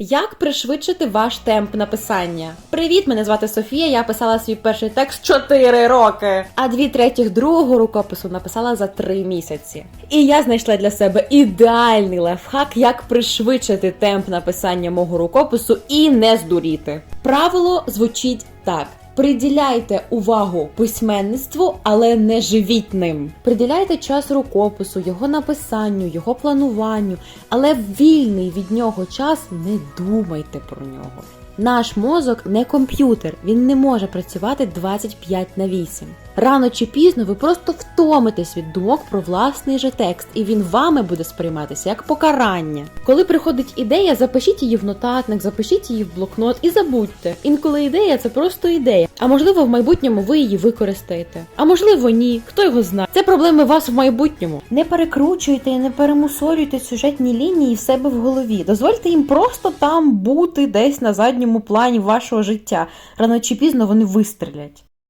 Як пришвидшити ваш темп написання? Привіт, мене звати Софія. Я писала свій перший текст 4 роки, а дві третіх другого рукопису написала за 3 місяці. І я знайшла для себе ідеальний лайфхак, як пришвидшити темп написання мого рукопису і не здуріти. Правило звучить так. Приділяйте увагу письменництву, але не живіть ним. Приділяйте час рукопису, його написанню, його плануванню, але вільний від нього час не думайте про нього. Наш мозок не комп'ютер, він не може працювати 25 на 8. Рано чи пізно ви просто втомитесь від думок про власний же текст, і він вами буде сприйматися як покарання. Коли приходить ідея, запишіть її в нотатник, запишіть її в блокнот і забудьте. Інколи ідея це просто ідея. А можливо, в майбутньому ви її використаєте. А можливо, ні. Хто його знає? Це проблеми вас в майбутньому. Не перекручуйте і не перемусолюйте сюжетні лінії в себе в голові. Дозвольте їм просто там бути десь на задньому плані вашого життя. Рано чи пізно вони вистрілять.